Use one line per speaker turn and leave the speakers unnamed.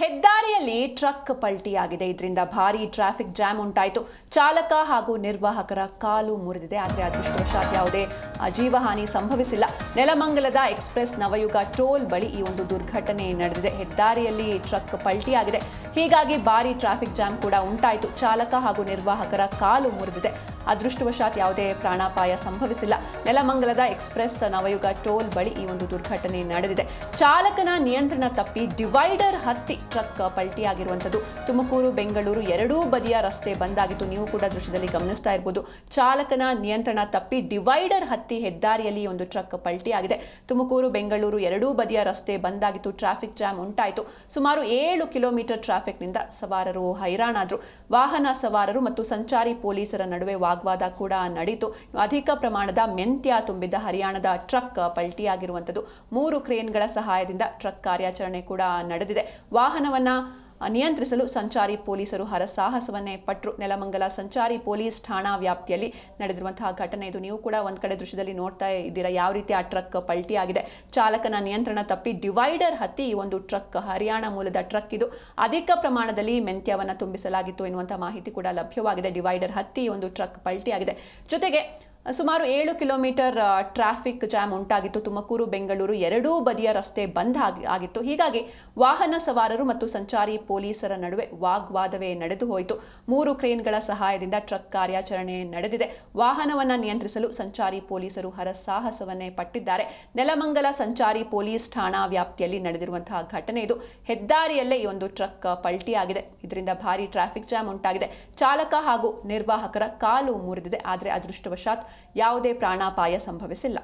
ಹೆದ್ದಾರಿಯಲ್ಲಿ ಟ್ರಕ್ ಪಲ್ಟಿಯಾಗಿದೆ. ಇದರಿಂದ ಭಾರಿ ಟ್ರಾಫಿಕ್ ಜಾಮ್ ಉಂಟಾಯಿತು. ಚಾಲಕ ಹಾಗೂ ನಿರ್ವಾಹಕರ ಕಾಲು ಮುರಿದಿದೆ. ಆದರೆ ಅದೃಷ್ಟವಶಾತ್ ಯಾವುದೇ ಜೀವಹಾನಿ ಸಂಭವಿಸಿಲ್ಲ. ನೆಲಮಂಗಲದ ಎಕ್ಸ್ಪ್ರೆಸ್ ನವಯುಗ ಟೋಲ್ ಬಳಿ ಈ ಒಂದು ದುರ್ಘಟನೆ ನಡೆದಿದೆ. ಹೆದ್ದಾರಿಯಲ್ಲಿ ಟ್ರಕ್ ಪಲ್ಟಿಯಾಗಿದೆ. ಹೀಗಾಗಿ ಭಾರಿ ಟ್ರಾಫಿಕ್ ಜಾಮ್ ಕೂಡ ಉಂಟಾಯಿತು. ಚಾಲಕ ಹಾಗೂ ನಿರ್ವಾಹಕರ ಕಾಲು ಮುರಿದಿದೆ. ಅದೃಷ್ಟವಶಾತ್ ಯಾವುದೇ ಪ್ರಾಣಾಪಾಯ ಸಂಭವಿಸಿಲ್ಲ. ನೆಲಮಂಗಲದ ಎಕ್ಸ್ಪ್ರೆಸ್ ನವಯುಗ ಟೋಲ್ ಬಳಿ ಈ ಒಂದು ದುರ್ಘಟನೆ ನಡೆದಿದೆ. ಚಾಲಕನ ನಿಯಂತ್ರಣ ತಪ್ಪಿ ಡಿವೈಡರ್ ಹತ್ತಿ ಟ್ರಕ್ ಪಲ್ಟಿಯಾಗಿರುವಂಥದ್ದು. ತುಮಕೂರು, ಬೆಂಗಳೂರು ಎರಡೂ ಬದಿಯ ರಸ್ತೆ ಬಂದಾಗಿತ್ತು. ನೀವು ಕೂಡ ದೃಶ್ಯದಲ್ಲಿ ಗಮನಿಸ್ತಾ ಇರ್ಬೋದು. ಚಾಲಕನ ನಿಯಂತ್ರಣ ತಪ್ಪಿ ಡಿವೈಡರ್ ಹತ್ತಿ ಹೆದ್ದಾರಿಯಲ್ಲಿ ಒಂದು ಟ್ರಕ್ ಪಲ್ಟಿಯಾಗಿದೆ. ತುಮಕೂರು, ಬೆಂಗಳೂರು ಎರಡೂ ಬದಿಯ ರಸ್ತೆ ಬಂದಾಗಿತ್ತು. ಟ್ರಾಫಿಕ್ ಜಾಮ್ ಉಂಟಾಯಿತು. ಸುಮಾರು ಏಳು ಕಿಲೋಮೀಟರ್ ಟ್ರಾಫಿಕ್ನಿಂದ ಸವಾರರು ಹೈರಾಣಾದ್ರು. ವಾಹನ ಸವಾರರು ಮತ್ತು ಸಂಚಾರಿ ಪೊಲೀಸರ ನಡುವೆ ವಾಗ್ವಾದ ಕೂಡ ನಡೆಯಿತು ಅಧಿಕ ಪ್ರಮಾಣದ ಮೆಂತ್ಯ ತುಂಬಿದ್ದ ಹರಿಯಾಣದ ಟ್ರಕ್ ಪಲ್ಟಿಯಾಗಿರುವಂಥದ್ದು. ಮೂರು ಕ್ರೇನ್ಗಳ ಸಹಾಯದಿಂದ ಟ್ರಕ್ ಕಾರ್ಯಾಚರಣೆ ಕೂಡ ನಡೆದಿದೆ. ವಾಹನವನ್ನ ನಿಯಂತ್ರಿಸಲು ಸಂಚಾರಿ ಪೊಲೀಸರು ಹರಸಾಹಸವನ್ನೇ ಪಟ್ಟರು ನೆಲಮಂಗಲ ಸಂಚಾರಿ ಪೊಲೀಸ್ ಠಾಣಾ ವ್ಯಾಪ್ತಿಯಲ್ಲಿ ನಡೆದಿರುವಂತಹ ಘಟನೆ ಇದು. ನೀವು ಕೂಡ ಒಂದು ಕಡೆ ದೃಶ್ಯದಲ್ಲಿ ನೋಡ್ತಾ ಇದ್ದೀರಾ? ಯಾವ ರೀತಿ ಆ ಟ್ರಕ್ ಪಲ್ಟಿ ಆಗಿದೆ ಚಾಲಕನ ನಿಯಂತ್ರಣ ತಪ್ಪಿ ಡಿವೈಡರ್ ಹತ್ತಿ ಈ ಒಂದು ಟ್ರಕ್, ಹರಿಯಾಣ ಮೂಲದ ಟ್ರಕ್ ಇದು. ಅಧಿಕ ಪ್ರಮಾಣದಲ್ಲಿ ಮೆಂತ್ಯವನ್ನು ತುಂಬಿಸಲಾಗಿತ್ತು ಎನ್ನುವಂತಹ ಮಾಹಿತಿ ಕೂಡ ಲಭ್ಯವಾಗಿದೆ. ಡಿವೈಡರ್ ಹತ್ತಿ ಒಂದು ಟ್ರಕ್ ಪಲ್ಟಿ ಆಗಿದೆ ಜೊತೆಗೆ ಸುಮಾರು ಏಳು ಕಿಲೋಮೀಟರ್ ಟ್ರಾಫಿಕ್ ಜಾಮ್ ಉಂಟಾಗಿತ್ತು. ತುಮಕೂರು, ಬೆಂಗಳೂರು ಎರಡೂ ಬದಿಯ ರಸ್ತೆ ಬಂದ್ ಆಗಿ- ಆಗಿತ್ತು. ಹೀಗಾಗಿ ವಾಹನ ಸವಾರರು ಮತ್ತು ಸಂಚಾರಿ ಪೊಲೀಸರ ನಡುವೆ ವಾಗ್ವಾದವೇ ನಡೆದು ಹೋಯಿತು. ಮೂರು ಕ್ರೇನ್ಗಳ ಸಹಾಯದಿಂದ ಟ್ರಕ್ ಕಾರ್ಯಾಚರಣೆ ನಡೆದಿದೆ. ವಾಹನವನ್ನು ನಿಯಂತ್ರಿಸಲು ಸಂಚಾರಿ ಪೊಲೀಸರು ಹರಸಾಹಸವನ್ನೇ ಪಟ್ಟಿದ್ದಾರೆ. ನೆಲಮಂಗಲ ಸಂಚಾರಿ ಪೊಲೀಸ್ ಠಾಣಾ ವ್ಯಾಪ್ತಿಯಲ್ಲಿ ನಡೆದಿರುವಂತಹ ಘಟನೆ ಇದು. ಹೆದ್ದಾರಿಯಲ್ಲೇ ಈ ಒಂದು ಟ್ರಕ್ ಪಲ್ಟಿಯಾಗಿದೆ. ಇದರಿಂದ ಭಾರಿ ಟ್ರಾಫಿಕ್ ಜಾಮ್ ಉಂಟಾಗಿದೆ. ಚಾಲಕ ಹಾಗೂ ನಿರ್ವಾಹಕರ ಕಾಲು ಮುರಿದಿದೆ. ಆದರೆ ಅದೃಷ್ಟವಶಾತ್ ಯಾವುದೇ ಪ್ರಾಣಾಪಾಯ ಸಂಭವಿಸಿಲ್ಲ.